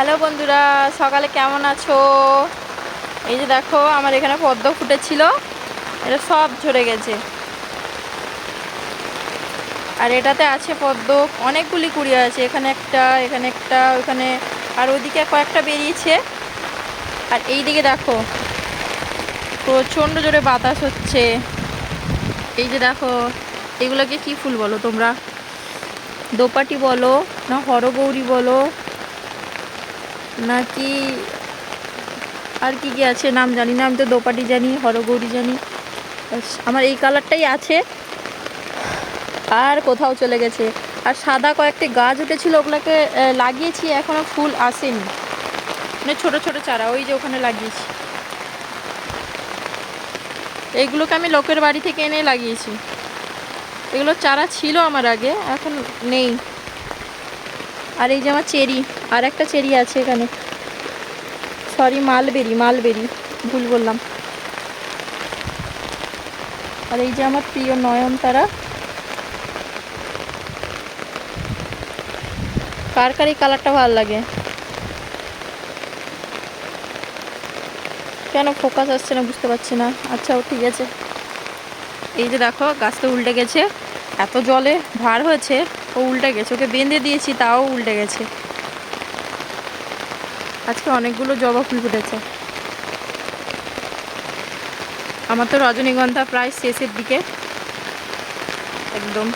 Hello বন্ধুরা, সকালে কেমন আছো? এই যে দেখো, আমার এখানে পদ্ম ফুটেছিল, এটা সব ঝরে গেছে। আর এটাতে আছে পদ্ম, অনেকগুলি কুড়ি আছে, এখানে একটা এখানে একটা, ওখানে, আর ওইদিকে কয়েকটা বেরিয়েছে। আর এই দিকে দেখো, প্রচণ্ড জোরে বাতাস হচ্ছে। এই যে দেখো, এগুলোকে কি ফুল বলো তোমরা? দোপাটি বলো, না হরগৌরী বলো নাকি আর কি কি আছে নাম জানি না, আমি তো দোপাটি জানি, হরগৌরী জানি। আমার এই কালারটাই আছে। আর কোথাও চলে গেছে। আর সাদা কয়েকটি গাছ উঠেছিল, ওগুলোকে লাগিয়েছি এখনও ফুল আসেনি। মানে ছোট ছোট চারা, ওই যে ওখানে লাগিয়েছি। এইগুলোকে আমি লোকের বাড়ি থেকে এনে লাগিয়েছি। এগুলো চারা ছিল আমার আগে, এখন নেই। আর এই যে আমার চেরি, আর একটা চেরি আছে এখানে। সরি মালবেরি মালবেরি ভুল বললাম। আর এই যে আমার প্রিয় নয়নতারা। কার কার এই কালারটা ভালো লাগে? কেন ফোকাস আসছে না বুঝতে পারছি না। আচ্ছা ও ঠিক আছে। এই যে দেখো, গাছটা উল্টে গেছে। এত জলে ভার হয়েছে। ও উল্টে গেছে, ওকে বেঁধে দিয়েছি, তাও উল্টে গেছে। আজকে অনেকগুলো জবা ফুল ফুটেছে। আমার তো রজনীগন্ধা প্রায় শেষের দিকে। একদম।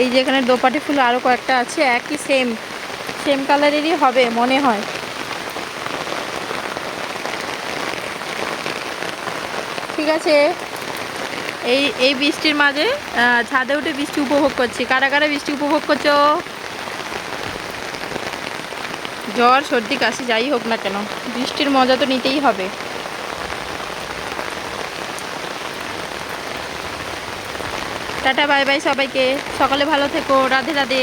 এই যে এখানে দোপাটি ফুল আরও কয়েকটা আছে, একই সেম সেম কালারেরই হবে, মনে হয়। ঠিক আছে। এই এই বৃষ্টির মাঝে ছাদে উঠে বৃষ্টি উপভোগ করছি। কারা কারা বৃষ্টি উপভোগ করছ? জ্বর, সর্দি, কাশি, যাই হোক না কেন, বৃষ্টির মজা তো নিতেই হবে। টাটা, বাই বাই সবাইকে। সকালে ভালো থেকো, রাধে রাধে।